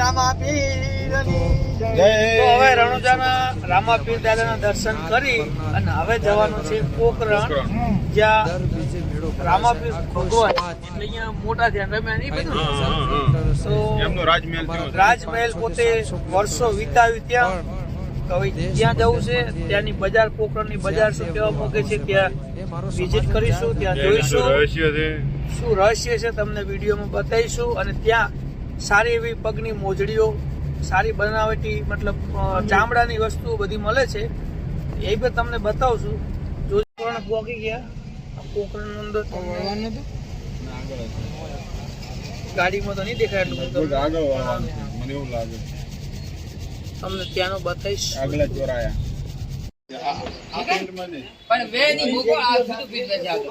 રામાપીરની તો હવે રણુજાના રામાપીર દાદાના દર્શન કરી અને હવે જવાનું છે કોકરણ જ્યાં રામાપીર ભગવાન એટલે અહીંયા મોટા ધ્યાન રમ્યા નહીં બધું. તો એમનો રાજમહેલ રાજમહેલ પોતે વર્ષો વિતાવી ત્યાં. ત્યાં જવું છે ત્યાંની બજાર પોકરણની બજાર શું કેવા મૂકે છે ત્યાં વિઝિટ કરીશું ત્યાં જોઈશું. શું રહસ્ય છે તમને વિડીયોમાં બતાવીશું. અને ત્યાં સારી એવી પગની મોજડીઓ સારી બનાવટી મતલબ ચામડાની વસ્તુઓ બધી મળે છે. એ પણ તમને બતાવશું. જો પણ પોકી ગયા? કોકરણ અંદર ગાડીમાં તો નહીં દેખાય એટલું આગળ વળવાનું મને એવું લાગે તમને ત્યાંનો બતાવીશ. આગળ ચોરાયા. પણ બે ની મૂકો આ બધું પીટ છે આગળ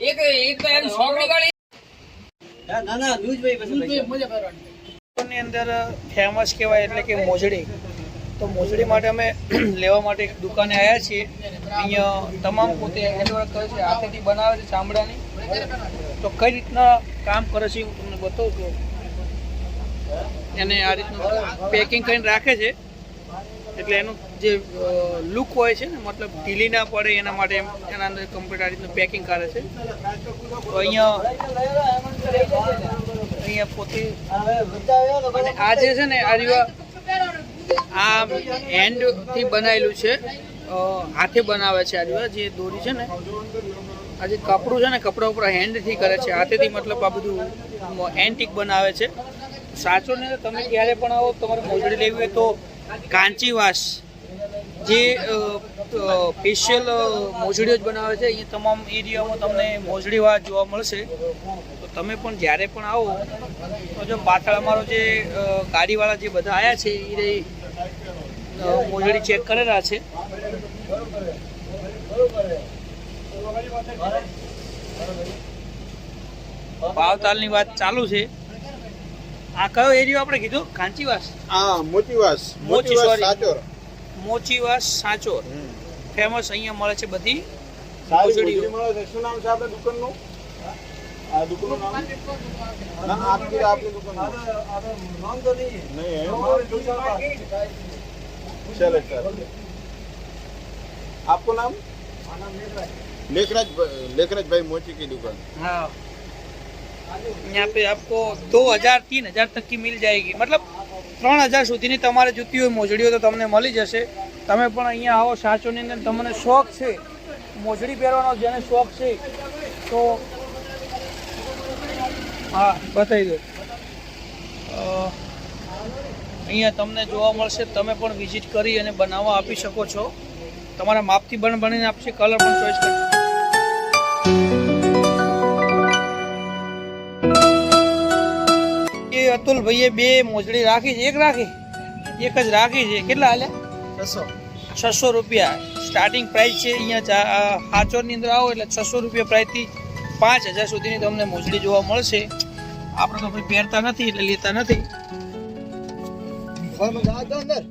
એક એક તો એની છોકરી વાળી ની અંદર ફેમસ કહેવાય એટલે કે મોજડી. તો મોજડી માટે અમે લેવા માટે એક દુકાને આવ્યા છીએ. અહીંયા તમામ પોતે હેન્ડવર્ક કરે છે હાથેથી બનાવે છે ચામડાની. તો કઈ રીતના કામ કરે છે હું તમને બતાવું છું એને આ રીતનું પેકિંગ કરીને રાખે છે. એટલે એનું જે લુક હોય છે ને, મતલબ ઢીલી ના પડે એના માટે એમ, એના અંદર કમ્પ્લીટ આ રીતનું પેકિંગ કરે છે. તો અહીંયા અહીંયા પોતે અને આ જે છે ને, આ રીવા આ હેન્ડથી બનાવેલું છે. હાથે બનાવે છે આ રીવા જે દોરી છે ને, આ જે કપડું છે ને, કપડા ઉપર હેન્ડથી કરે છે. હાથેથી મતલબ આ બધું એન્ટિક બનાવે છે. સાચો ને, તમે ક્યારે પણ આવો, તમારે મોજડી લેવી હોય તો કાંચીવાસ જે સ્પેશિયલ મોજડીઓ જ બનાવે છે અહીંયા તમામ એરિયામાં તમને મોજડી વાસ જોવા મળશે. તો તમે પણ જ્યારે પણ આવો તો જો પાછળ અમારો જે ગાડીવાળા જે બધા આવ્યા છે એ મોજડી ચેક કરેલા છે. ભાવતાલની વાત ચાલુ છે. આ કયો એરિયો આપણે કીધું? કાંચીવાસ હા મોતીવાસ. મોતી, મોતીવાસ. સાચોર. મોચીવાસ સાચોર ફેમસ અહીંયા મળે છે બધી સારી મોજડીઓ. મોજડી મળે છે શું નામ છે આપણે દુકાનનું આ દુકાનનું નામ ના આપકી આપની દુકાનનું નહીં चलो सर आपको नाम लेखराज लेखराज भाई मोची की दुकान हाँ यहाँ पे आपको दो हजार तीन हजार तक की मिल जाएगी મતલબ ત્રણ હજાર સુધીની તમારે જૂતી હોય, મોજડીઓ તો તમને મળી જશે. તમે પણ અહીંયા આવો સાચોની અંદર તમને શોખ છે. મોજડી પહેરવાનો જેને શોખ છે, તો હા, બતાવી દો. અહીંયા તમને જોવા મળશે, તમે પણ વિઝિટ કરી અને બનાવવા આપી શકો છો. તમારા માપથી બન બનીને આપશે, કલર પણ ચોઈસ કરી. અતુલ ભાઈએ બે મોજડી રાખી છે. એક રાખી. એક જ રાખી છે. કેટલા હાલે છસો. છસો રૂપિયા. સ્ટાર્ટિંગ પ્રાઇસ છે અહીંયા હાચોરની અંદર આવો એટલે છસો રૂપિયા પ્રાઇસથી પાંચ હજાર સુધીની તમને મોજડી જોવા મળશે. આપણે તો ભાઈ પહેરતા નથી એટલે લેતા નથી. અંદર